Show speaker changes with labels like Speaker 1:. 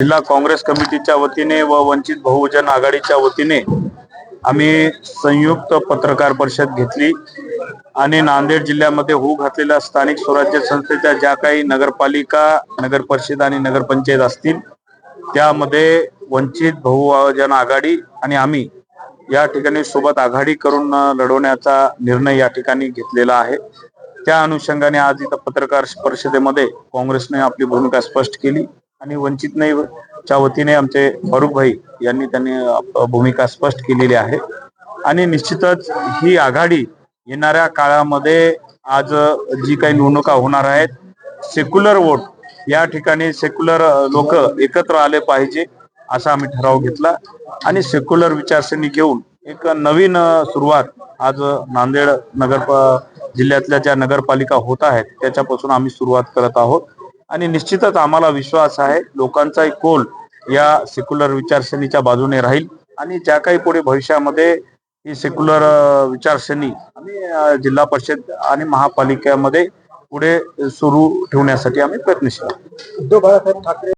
Speaker 1: जिल्हा काँग्रेस कमिटीच्या वतीने व वंचित बहुजन आघाडीच्या वतीने आम्ही संयुक्त पत्रकार परिषद घेतली आणि नांदेड जिल्ह्यामध्ये होऊ घातलेल्या स्थानिक स्वराज्य संस्थेच्या ज्या काही नगरपालिका नगर परिषद आणि नगरपंचायत असतील त्यामध्ये वंचित बहुजन आघाडी आणि आम्ही या ठिकाणी सोबत आघाडी करून लढवण्याचा निर्णय या ठिकाणी घेतलेला आहे. त्या अनुषंगाने आज इथं पत्रकार परिषदेमध्ये काँग्रेसने आपली भूमिका स्पष्ट केली. आणि वंचित नाही च्या वतीने आमचे फारुख भाई यांनी त्यांनी भूमिका स्पष्ट केलेली आहे. आणि निश्चितच ही आघाडी येणाऱ्या काळामध्ये आज जी काही निवडणुका होणार आहेत सेक्युलर वोट या ठिकाणी सेक्युलर लोक एकत्र आले पाहिजे असा आम्ही ठराव घेतला. आणि सेक्युलर विचारसरणी घेऊन एक नवीन सुरुवात आज नांदेड नगर जिल्ह्यातल्या ज्या नगरपालिका होत आहेत त्याच्यापासून आम्ही सुरुवात करत आहोत. आणि निश्चितच आम्हाला विश्वास आहे लोकांचा एक कोल या सेक्युलर विचारसरणीच्या बाजूने राहील. आणि ज्या काही पुढे भविष्यामध्ये ही सेक्युलर विचारसरणी आम्ही जिल्हा परिषद आणि महापालिकेमध्ये पुढे सुरू ठेवण्यासाठी आम्ही प्रयत्नशील आहोत.
Speaker 2: उद्धव बाळासाहेब ठाकरे